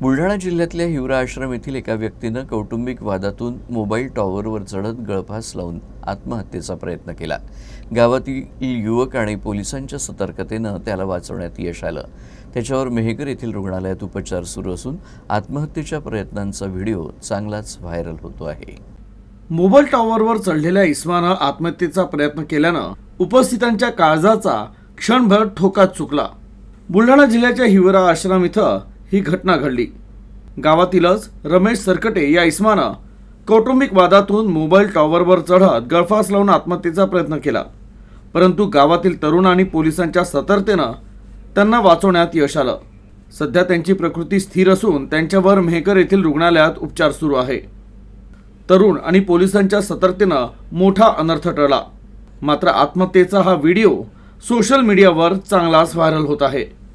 बुलढाणा जिल्ह्यातल्या हिवरा आश्रम येथील एका व्यक्तीनं कौटुंबिक वादातून मोबाईल टॉवरवर चढत गळफास लावून आत्महत्येचा प्रयत्न केला. गावातील युवक आणि पोलिसांच्या सतर्कतेनं त्याला वाचवण्यात यश आलं. त्याच्यावर मेहकर येथील रुग्णालयात उपचार सुरू असून आत्महत्येच्या प्रयत्नांचा व्हिडिओ चांगलाच व्हायरल होतो आहे. मोबाईल टॉवरवर चढलेल्या इस्मानं आत्महत्येचा प्रयत्न केल्यानं उपस्थितांच्या काळजाचा क्षणभर ठोकात चुकला. बुलढाणा जिल्ह्याच्या हिवरा आश्रम इथं ही घटना घडली. गावातीलच रमेश सरकटे या इस्मानं कौटुंबिक वादातून मोबाईल टॉवरवर चढत गळफास लावून आत्महत्येचा प्रयत्न केला. परंतु गावातील तरुण आणि पोलिसांच्या सतर्कतेनं त्यांना वाचवण्यात यश आलं. सध्या त्यांची प्रकृती स्थिर असून त्यांच्यावर मेहकर येथील रुग्णालयात उपचार सुरू आहे. तरुण आणि पोलिसांच्या सतर्कतेनं मोठा अनर्थ टळला. मात्र आत्महत्येचा हा व्हिडिओ सोशल मीडियावर चांगलाच व्हायरल होत आहे.